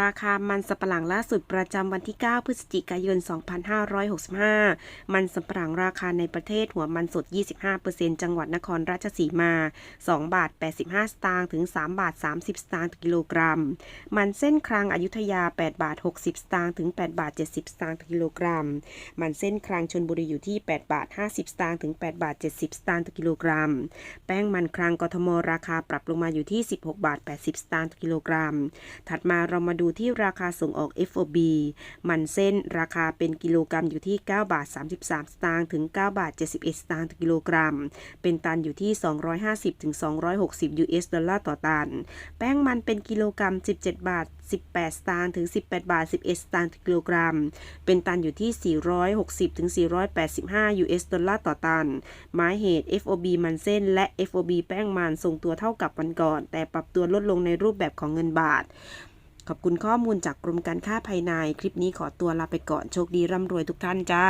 ราคามันสำปะหลังล่าสุดประจำวันที่ 9 พฤศจิกายน 2565 มันสำปะหลังราคาในประเทศหัวมันสด 25%จังหวัดนครราชสีมา 2 บาท 85 สตางค์ถึง 3 บาท 30 สตางค์ต่อกิโลกรัม มันเส้นครางอยุธยา 8 บาท 60 สตางค์ถึง 8 บาท 70 สตางค์ต่อกิโลกรัม มันเส้นครางชนบุรีอยู่ที่ 8 บาท 50 สตางค์ถึง 8 บาท 70 สตางค์ต่อกิโลกรัม แป้งมันครางกทมราคาปรับลงมาอยู่ที่ 16 บาท 80 สตางค์ต่อกิโลกรัม ถัดมาเรามาดูที่ราคาส่งออก FOB มันเส้นราคาเป็นกิโลกรัมอยู่ที่ 9 บาท 33 สตางค์ถึง 9 บาท 71 สตางค์ต่อกิโลกรัม เป็นตันอยู่ที่ 250ถึง260 US ดอลลาร์ต่อตัน แป้งมันเป็นกิโลกรัม 17 บาท 18 สตางค์ถึง 18 บาท 11 สตางค์ต่อกิโลกรัม เป็นตันอยู่ที่ 460ถึง485 US ดอลลาร์ต่อตัน หมายเหตุ FOB มันเส้นและ FOB แป้งมันทรงตัวเท่ากับวันก่อน แต่ปรับตัวลดลงในรูปแบบของเงินบาท ขอบคุณข้อมูลจากกรมการค้าภายใน คลิปนี้ขอตัวลาไปก่อน โชคดีร่ำรวยทุกท่านจ้า